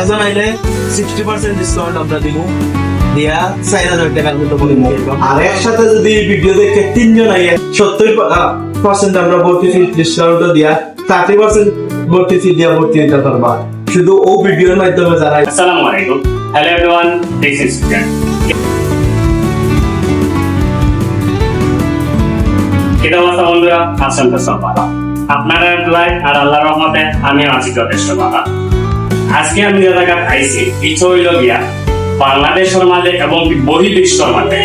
একজন আইলে sixty percent discount আমরা দিব দিয়া চার হাজার টাকার মতো করে আর একসাথে যদি ভিডিও দেখে তিনজন আইয়ে সত্তর পার্সেন্ট আমরা ভর্তি ফি ডিসকাউন্ট দিয়া থার্টি পার্সেন্ট ভর্তি ফি দিয়া ভর্তি হইতে পারবা। শুধু ও ভিডিওর মাধ্যমে যারা Assalamu alaikum. Hello everyone, this is Sujan. এটা অবস্থা বন্ধুরা? আছেন তো সব আপনারা আর আল্লাহর রহমতে আমি আছি যথেষ্ট ভালো। আজকে আমি যে খাইছি কিছু হইল গিয়া বাংলাদেশের মাঝে এবং বহির্বিশ্বর মাঝে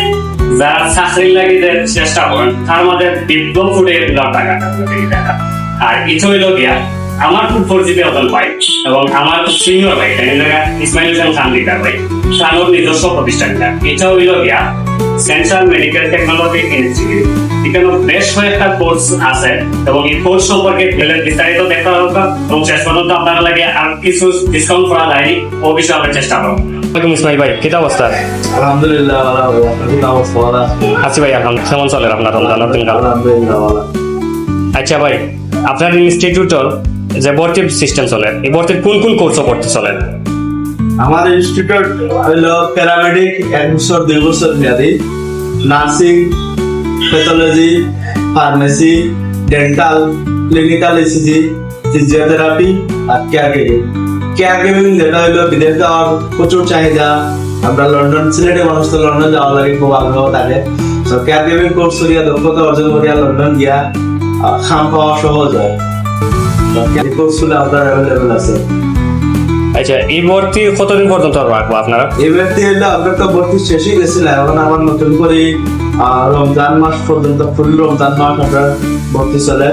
যারা চাকরি লাগিয়ে চেষ্টা করেন তার মধ্যে বিদ্যুৎ ফুটে টাকা আর কিছু হইল গিয়া আমার খুব পরিচিত হতেন ভাই এবং আমার সিনিয়র ভাই ইসমাইল হোসেন খান লিডার ভাই তার নিজস্ব প্রতিষ্ঠানটা। এটা হইল গিয়া সেন্ট্রাল মেডিকেল টেকনোলজি ইনস্টিটিউট এখানে বেশ কয়েকটা কোর্স আছে এবং এই কোর্স সম্পর্কে বিস্তারিত দেখা হোক এবং শেষ পর্যন্ত আপনারা লাগে আর কিছু ডিসকাউন্ট করা যায়নি ও বিষয়ে আমরা চেষ্টা করব। ওয়ালাইকুম ইসমাইল ভাই কিটা অবস্থা? আলহামদুলিল্লাহ ভালো হবে আছে? আছি ভাই এখন কেমন চলে আপনার রমজানের দিনকাল আলহামদুলিল্লাহ আচ্ছা ভাই আপনার ইনস্টিটিউটর যে ভর্তি সিস্টেম চলে এই ভর্তির কোন কোন কোর্স পড়তে চলে? আমার ইনস্টিটিউট হইল প্যারামেডিক এক বছর দুই বছর মেয়াদি nursing pathology pharmacy dental clinical ECG physiotherapy আর কেয়ার গিভিং কেয়ার গিভিং যেটা হইল বিদেশ যাওয়ার প্রচুর চাহিদা, আমরা লন্ডন, সিলেটে মানুষ তো লন্ডন যাওয়ার লাগে, খুব আগ্রহ থাকে। তো কেয়ার গিভিং কোর্স করিয়া, দক্ষতা অর্জন করিয়া লন্ডন গিয়া খাম পাওয়া সহজ হয়। কোর্সগুলো আপনার অ্যাভেলেবেল আছে আচ্ছা এই ভর্তি কতদিন পর্যন্ত রাখব আপনারা? এবার হলো আমরা তো ভর্তি শেষই গেছিল এখন আবার নতুন করে রমজান মাস পর্যন্ত ফুল রমজান মাস আমরা ভর্তি চলে।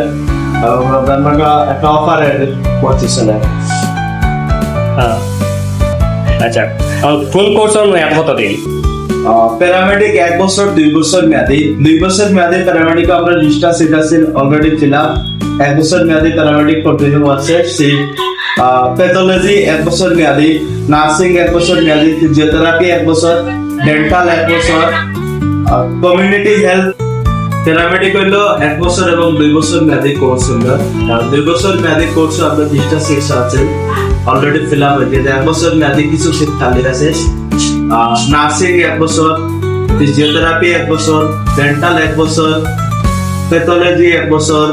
রমজান মাস একটা অফারের ভর্তি চলে। হ্যাঁ। আচ্ছা কোন কোর্সের মেয়াদ কতদিন? প্যারামেডিক এক বছর দুই বছর মেয়াদি। দুই বছর মেয়াদি প্যারামেডিক আমরা লিস্টটা সেটা অলরেডি ছিলাম এক বছর মেয়াদি প্যারামেডিক কন্টিনিউ আছে সিট প্যাথোলজি এক বছর মেয়াদি, নার্সিং এক বছর মেয়াদি, ফিজিওথেরাপি এক বছর, ডেন্টাল এক বছর কমিউনিটি হেলথ প্যারামেডিক হইল এক বছর এবং দুই বছর মেয়াদি কোর্স হইল। দুই বছর মেয়াদি কোর্স আপনার লিস্টটা সিট আছে অলরেডি ফিল আপ হয়েছে এক বছর মেয়াদি কিছু সিট খালি আছে নার্সিং এক বছর, ফিজিওথেরাপি এক বছর, ডেন্টাল এক বছর প্যাথোলজি এক বছর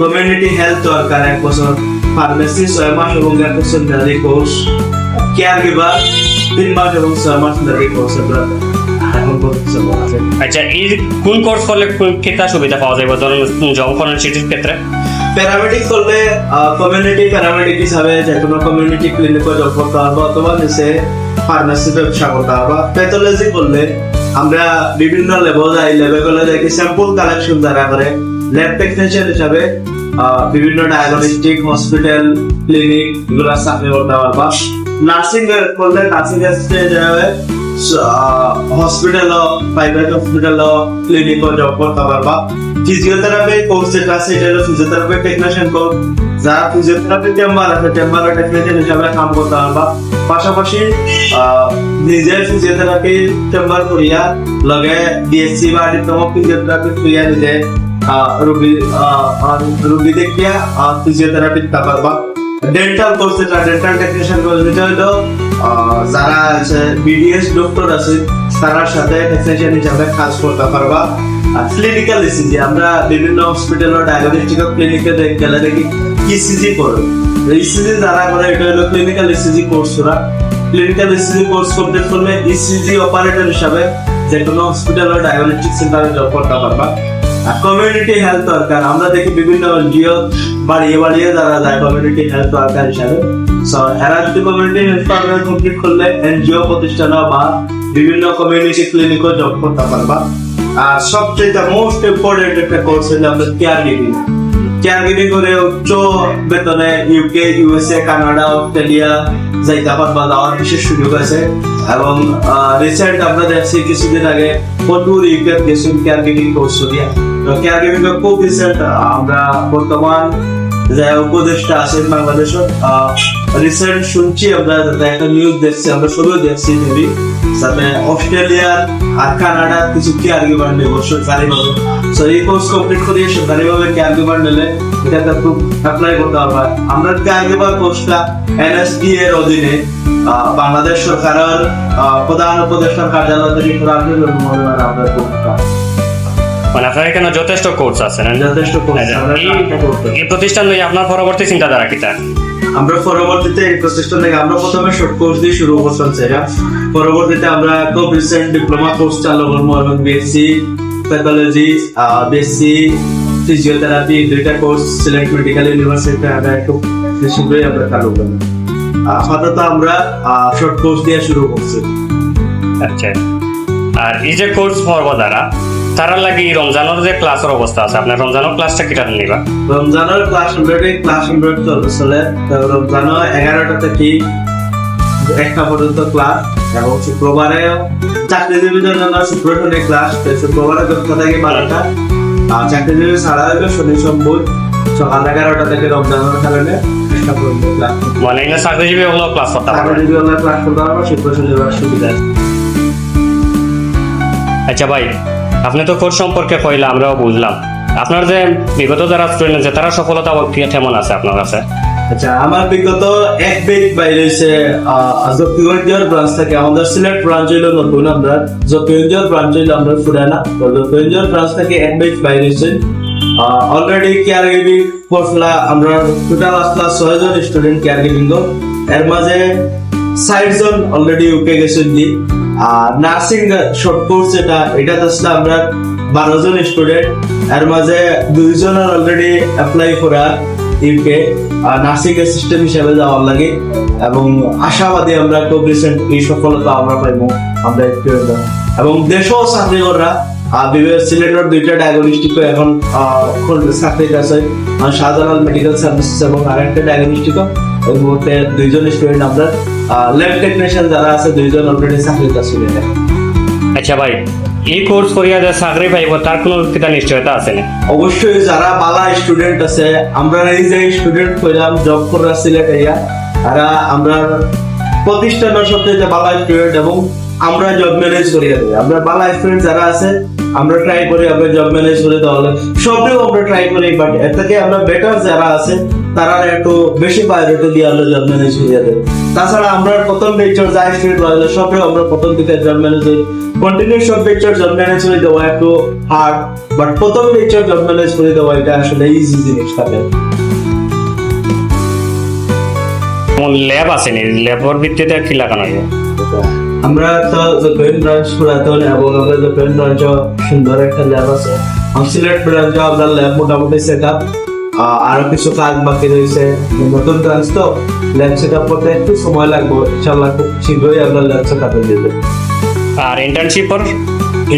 কমিউনিটি হেলথ ওয়ার্কার এক বছর ফার্মেসি ছয় মাস এবং এক বছর মেয়াদি কোর্স কেয়ার গিভার তিন মাস এবং ছয় মাস মেয়াদি কোর্স আমরা আচ্ছা এই কোন কোর্স করলে কেটা সুবিধা পাওয়া যাবে ধরুন জব করার সিটির ক্ষেত্রে? প্যারামেডিক করলে কমিউনিটি প্যারামেডিক হিসাবে যে কোনো কমিউনিটি ক্লিনিকে জব করতে হবে অথবা নিচে ফার্মেসি ব্যবসা করতে হবে। প্যাথোলজি করলে আমরা বিভিন্ন লেভেল যাই লেভেলে দেখি স্যাম্পল কালেকশন যারা করে ল্যাব টেকনিশিয়ান হিসাবে বিভিন্ন ডায়াগনস্টিক হসপিটাল ক্লিনিক এগুলো চাকরি করতে পারবা নার্সিং করলে নার্সিং যাবে hospital private hospital clinic job করতে পারবা। ফিজিওথেরাপি কোর্স যেটা আছে, এটা হলো ফিজিওথেরাপি টেকনিশিয়ান কোর্স যারা ফিজিওথেরাপি চেম্বার আছে চেম্বারের টেকনিশিয়ান হিসাবে কাম করতে পারবা। পাশাপাশি নিজের ফিজিওথেরাপি চেম্বার করিয়া, লগে বিএসসি বা ডিপ্লোমা ফিজিওথেরাপি করিয়া নিজে রোগী physiotherapy dental course dental technician course হলো যারা আছে বিডিএস ডক্টর আছে সাথে টেকনিশিয়ান হিসাবে কাজ করতে পারবা। ক্লিনিক্যাল ইসিজি আমরা বিভিন্ন হসপিটাল ডায়াগনস্টিক ক্লিনিকে গেলে দেখি ইসিজি করে। ইসিজি যারা করে, এটা হলো ক্লিনিক্যাল ইসিজি কোর্স ওরা। ক্লিনিক্যাল ইসিজি কোর্স করলে ইসিজি অপারেটর হিসাবে যে কোনো হসপিটাল ডায়াগনস্টিক সেন্টারে জব করতে পারবা। কমিউনিটি হেলথ ওয়ার্কার আমরা দেখি বিভিন্ন এনজিও বাড়িয়ে বাড়িয়ে যারা যায় কমিউনিটি হেলথ ওয়ার্কার হিসাবে। So community health worker NGO প্রতিষ্ঠান বা বিভিন্ন কমিউনিটি ক্লিনিকও জব করতে পারবা। আর সবচেয়ে মোস্ট ইম্পর্টেন্ট একটা কোর্স হলো আমাদের কেয়ার গিভিং কেয়ার গিভিং করে উচ্চ বেতনে ইউকে ইউএসএ কানাডা অস্ট্রেলিয়া যাইতে পারবা যাওয়ার বিশেষ সুযোগ আছে। এবং রিসেন্ট আমরা দেখছি কিছুদিন আগে প্রচুর ইউকে গেছেন কেয়ার গিভিং কোর্স দিয়ে। তো কেয়ার গিভিং খুব রিসেন্ট আমরা বর্তমান যে উপদেশটা আছেন বাংলাদেশের রিসেন্ট শুনছি আমরা যাতে একটা নিউজ দেখছি, আমরা সবাই দেখছি মেবি অস্ট্রেলিয়ার আর কানাডার কিছু কেয়ার গিভার নেব সরকারি ভাবে সো এই কোর্স কমপ্লিট করে সরকারিভাবে কেয়ার গিভার নিলে এটাতে খুব অ্যাপ্লাই করতে পারবে আমরা কেয়ার গিভার কোর্সটা এনএসডি এর অধীনে বাংলাদেশ সরকারের প্রধান উপদেষ্টার কার্যালয় থেকে সরাসরি অনুমোদন আমরা কোর্সটা মানে আপনার এখানে যথেষ্ট কোর্স আছে যথেষ্ট কোর্স আমরা এই- কাজটা করতে এই প্রতিষ্ঠান নিয়ে আপনার পরবর্তী চিন্তাধারা কিটা আমরা পরবর্তীতে এই প্রচেষ্টা থেকে আমরা প্রথমে শর্ট কোর্স দিয়ে শুরু করতাম সেটা পরবর্তীতে আমরা খুব রিসেন্ট ডিপ্লোমা কোর্স চালু করব এবং বিএসসি প্যাথোলজি বিএসসি ফিজিওথেরাপি দুইটা কোর্স সিলেক্ট মেডিকেল ইউনিভার্সিটিতে আমরা একটু শীঘ্রই আমরা চালু করব আপাতত আমরা শর্ট কোর্স দিয়ে শুরু করছি। আচ্ছা। আর এই যে কোর্স পর্ব দ্বারা তারা লাগি রমজানের যে ক্লাসের অবস্থা আছে আপনার রমজানের ক্লাসটা কিটা নিবা? রমজানের ক্লাস অলরেডি ক্লাস অলরেডি চলতেছিল তো রমজানের এগারোটা থেকে একটা পর্যন্ত ক্লাস এবং শুক্রবারে চাকরিজীবীদের জন্য শুক্রবারে ক্লাস তো শুক্রবারে দশটা থেকে বারোটা? আর চাকরিজীবী ছাড়া হলে শনি সোমবার সকাল এগারোটা থেকে রমজানের কারণে একটা পর্যন্ত ক্লাস মানে চাকরিজীবী হলো ক্লাস করতে পারবে। চাকরিজীবী হলে ক্লাস করতে পারব শুক্র শনিবার সুবিধা। আছে। আচ্ছা ভাই আপনি তো কোর্স সম্পর্কে কইলে আমরাও বুঝলাম। আপনার যে বিগত যারা স্টুডেন্ট আছে তারা সফলতা কেমন আছে আপনার কাছে? আচ্ছা আমার বিগত এক বেগ বাইরে হয়েছে জকিগঞ্জের ব্রাঞ্চ থেকে। আমাদের সিলেট ব্রাঞ্চ হইল নতুন আমরা। জকিগঞ্জের ব্রাঞ্চ হইল আমরা ফুরানা। তো জকিগঞ্জের ব্রাঞ্চ থেকে এক বেগ বাইরে হয়েছে অলরেডি কেয়ার গিভিং পড়লা আমরা। টোটাল আসলা ছয় জন স্টুডেন্ট কেয়ার গিভিং এর মাঝে জন অলরেডি উঠে গেছেন আর নার্সিং শর্ট কোর্স যেটা এটা আসলে আমরা বারো জন স্টুডেন্ট এর মাঝে দুইজনের অলরেডি অ্যাপ্লাই করা। ইউকে নার্সিং অ্যাসিস্ট্যান্ট হিসেবে যাওয়ার লাগে এবং আশাবাদী আমরা খুব রিসেন্ট এই সফলতা আমরা পাইব, আমরা এবং দেশও চাকরি করা বিভিন্ন সিলেটের দুইটা ডায়াগনস্টিক এখন চাকরি আছে। শাহজালাল মেডিকেল সার্ভিসেস এবং আরেকটা ডায়াগনস্টিক এই মুহূর্তে দুইজন স্টুডেন্ট আমরা ল্যাব টেকনিশিয়ান যারা আছে, দুইজন অলরেডি চাকরিতে আছে। আচ্ছা ভাই এই কোর্স করিয়া যে চাকরি পাইব, তার কোনো কিতা নিশ্চয়তা আছে না? অবশ্যই যারা বালা স্টুডেন্ট আছে, আমরা এই যে স্টুডেন্ট কইলাম জব করা সিলেট এরিয়া তারা আমরা প্রতিষ্ঠানের সাথে যে বালা স্টুডেন্ট এবং আমরা জব ম্যানেজ করিয়া দিই। আমরা বালা স্টুডেন্ট যারা আছে আমরা ট্রাই করি আমরা জব ম্যানেজ করে দেওয়া হলে সবটাও আমরা ট্রাই করি বাট এর থেকে আমরা বেটার যারা আছে তারা একটু বেশি প্রায়োরিটি দিয়ে আমরা জব ম্যানেজ করিয়া দেয় তাছাড়া আমরা প্রথম বেচর যা স্টুডেন্ট রয়েছে সবটাও আমরা প্রথম দিকে জব ম্যানেজ করি। কন্টিনিউ সব বেচর জব ম্যানেজ করে দেওয়া একটু হার্ড বাট প্রথম বেচর জব ম্যানেজ করে দেওয়া এটা আসলে ইজি জিনিস থাকে। কোন ল্যাব আছে নি ল্যাবর ভিত্তিতে কি লাগানো হয় আমরা তো জপেন ব্রাঞ্চ পুরাতন এবং আমরা জপেন ব্রাঞ্চ সুন্দর একটা ল্যাব আছে। আর সিলেট ব্রাঞ্চ আপনার ল্যাব মোটামুটি সেট আপ আরও কিছু কাজ বাকি রয়েছে। নতুন ব্রাঞ্চ তো ল্যাব সেট আপ করতে একটু সময় লাগবে। ইনশাল্লাহ খুব শীঘ্রই আমরা ল্যাব সেট আপ দিয়ে দেবো। আর ইন্টার্নশিপর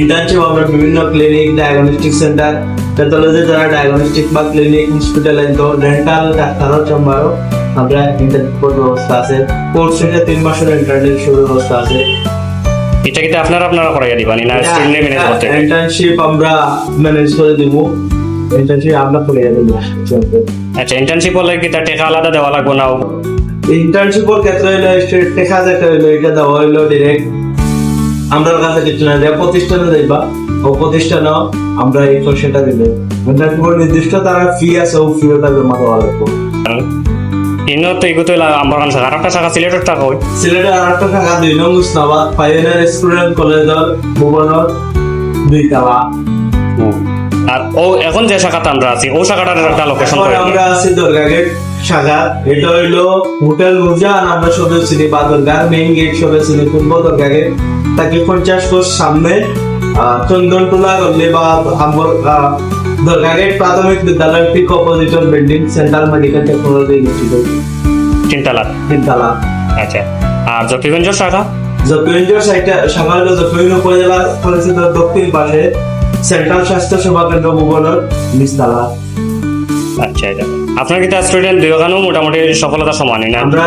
ইন্টার্নশিপ আমরা বিভিন্ন ক্লিনিক ডায়াগনস্টিক সেন্টার প্যাথোলজি যারা ডায়াগনস্টিক বা ক্লিনিক হসপিটাল তো ডেন্টাল ডাক্তারও চেম্বারও আমরা ইন্টার্নশিপের ব্যবস্থা আছে কোর্স তিন মাসের ইন্টার্নশিপ ব্যবস্থা আছে এটা কিন্তু আপনারা আপনারা করাইয়া না? স্টুডেন্ট ম্যানেজ করতে ইন্টার্নশিপ আমরা ম্যানেজ করে দিব। ইন্টার্নশিপ আমরা করে দেব। আচ্ছা ইন্টার্নশিপ হলে কি তার টাকা আলাদা দেওয়া লাগবে না ইন্টার্নশিপের ক্ষেত্রে হইল হইল এটা দেওয়া হইল ডিরেক্ট আমরা কাছে কিছু না দেয় প্রতিষ্ঠানে যাইবা ও আমরা এই সেটা দিলে ইন্টার্নশিপের নির্দিষ্ট তারা ফি আছে ও ফিওটা জমা দেওয়া লাগবে। ইনো তো এগুলো আমার কাছে আর একটা টাকা সিলেটের টাকা হয়। সিলেটে আর একটা টাকা দুই নং মুসনাবাদ পাইনের স্টুডেন্ট কলেজের ভুবনের দুই টাকা আর ও এখন যে শাখাতে আমরা আছি ও শাখাটার একটা লোকেশন করে আমরা আছি দুর্গা গেট শাখা এটা হইল হোটেল মুজা আর আমরা সবে চিনি বা দুর্গার মেইন গেট সবে চিনি পূর্ব দুর্গা গেট তাকে পঞ্চাশ কোষ সামনে আহ, চন্দনটোলা গল্লি বা আমার দুর্গা গেট প্রাথমিক বিদ্যালয় ঠিক opposition building central medical technology institute তিনতলা তিনতলা আচ্ছা। আর জকিগঞ্জ শাখা? জকিগঞ্জের সাইটে হলো জকিগঞ্জ উপজেলা পরিষদের দক্ষিণ পাশে সেন্ট্রাল স্বাস্থ্য সেবা কেন্দ্র ভুবনের নিচতলা আচ্ছা এটা। আপনার কিন্তু স্টুডেন্ট দুই দুইখানেও মোটামুটি সফলতা সমানই না? আমরা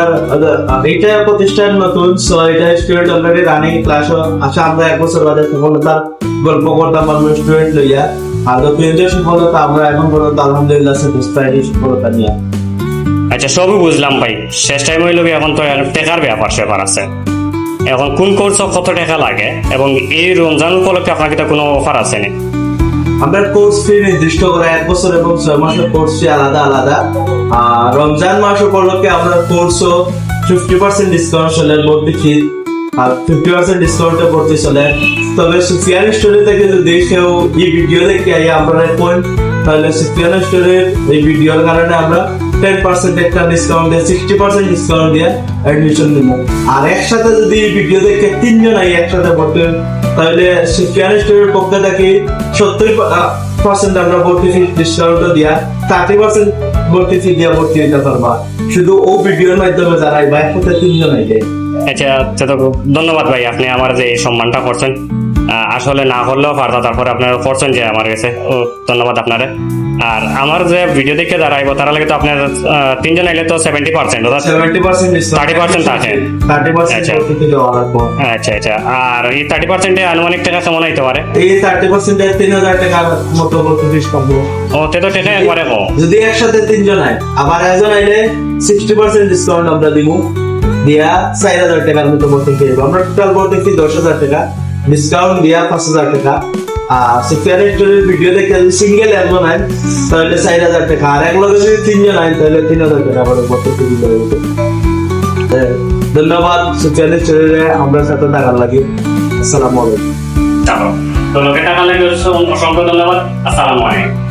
এইটা প্রতিষ্ঠান নতুন সো এটা স্টুডেন্ট অলরেডি রানিং ক্লাস আমরা এক বছর বাদে সফলতা গল্প করতাম আমরা স্টুডেন্ট লইয়া। আর দক্ষিণের সফলতা আমরা এখন পর্যন্ত আলহামদুলিল্লাহ স্যাটিসফাইড সফলতা নিয়ে। আচ্ছা সবই বুঝলাম ভাই। শেষ টাইম হইল এখন তো টেকার ব্যাপার স্যাপার আছে। এখন কোন কোর্স কত টাকা লাগে? এবং এই রমজান উপলক্ষে আপনার কিটা কোনো অফার আছে নি আমরা কোর্স ফি নির্দিষ্ট করে এক বছর এবং ছয় মাসের কোর্স ফি আলাদা আলাদা। আর রমজান মাস উপলক্ষে আমরা কোর্সও ফিফটি পার্সেন্ট ডিসকাউন্ট চলে ভর্তি ফি আর ফিফটি পার্সেন্ট ডিসকাউন্টে ভর্তি চলে। তবে সুফিয়ান স্টোরি থেকে যদি এই ভিডিও দেখে আই আপনারা কোন তাহলে সুফিয়ান স্টোরের এই ভিডিওর কারণে আমরা টেন পার্সেন্ট একটা ডিসকাউন্ট দিয়ে সিক্সটি পার্সেন্ট ডিসকাউন্ট দিয়ে অ্যাডমিশন নিব। আর একসাথে যদি এই ভিডিও দেখে তিনজন আই একসাথে হন, তাহলে সুফিয়ান স্টোরের পক্ষ থেকে সত্তর পার্সেন্ট আমরা ভর্তি ডিসকাউন্ট দিয়া থার্টি পার্সেন্ট ভর্তি ফি দিয়ে ভর্তি হইতে পারবা শুধু ও ভিডিওর মাধ্যমে যারা ভাই তিনজন আইবে আচ্ছা আচ্ছা তো ধন্যবাদ ভাই, আপনি আমার যে সম্মানটা করছেন। আসলে না হলেও পারতো তারপরে আপনারা করছেন যে আমার কাছে ও, ধন্যবাদ আপনারে। আর আমার যে ভিডিও দেখে আইব তারা লাগে তো আপনার তিনজন আইলে তো seventy percent seventy percent discount 30% থাকে। থার্টি আচ্ছা। আচ্ছা আচ্ছা। আর এই থার্টি পার্সেন্টে আনুমানিক টাকা কেমন হইতে পারে? এই থার্টি পার্সেন্ট তিন হাজার টাকার মতো ও তে তো টাকা একবারে কম। যদি একসাথে তিনজন আয় আবার একজন আইলে সিক্সটি পার্সেন্ট ডিসকাউন্ট আমরা দিব। দিয়া চার হাজার টাকার মতো আমরা টোটাল ভর্তি দশ হাজার টাকা। ডিসকাউন্ট দিয়া পাঁচ হাজার টাকা। আর সিকিউরিটি স্টোরের ভিডিও দেখে যদি সিঙ্গেল একজন আইন তাহলে চার হাজার টাকা। আর এক লগে যদি তিনজন আইন তাহলে তিন হাজার টাকা করে ভর্তি টিভি ধন্যবাদ সিকিউরিটি স্টোরে আমরা সাথে টাকার লাগে। আসসালামু আলাইকুম। লাগে অসংখ্য ধন্যবাদ। আসসালামু আলাইকুম।